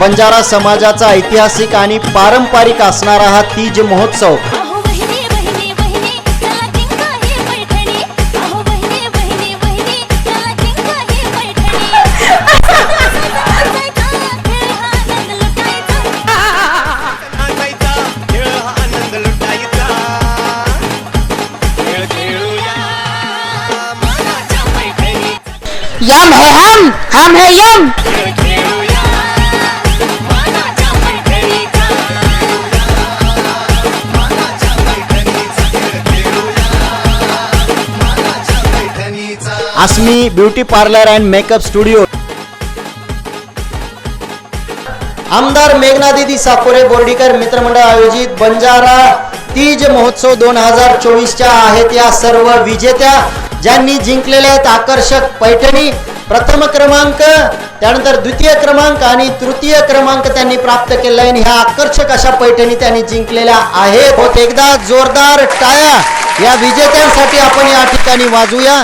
बंजारा समाजाचा ऐतिहासिक आणि पारंपरिक असणारा हा तीज महोत्सव. अहो बहिणी बहिणी बहिणी चला जिंका अस्मी Asmi beauty parlour and makeup studio. आमदार मेघनादिदी साकोरे बोर्डीकर मित्रमंडळ आयोजित बंजारा तीज महोत्सव दोन हजार चोवीसच्या आहेत. या सर्व विजेत्या ज्यांनी जिंकलेल्या आहेत आकर्षक पैठणी प्रथम क्रमांक त्यानंतर द्वितीय क्रमांक आणि तृतीय क्रमांक त्यांनी प्राप्त केला आहे आणि ह्या आकर्षक अशा पैठणी त्यांनी जिंकलेल्या आहेत. होत एकदा जोरदार टाया या विजेत्यांसाठी आपण या ठिकाणी वाजूया.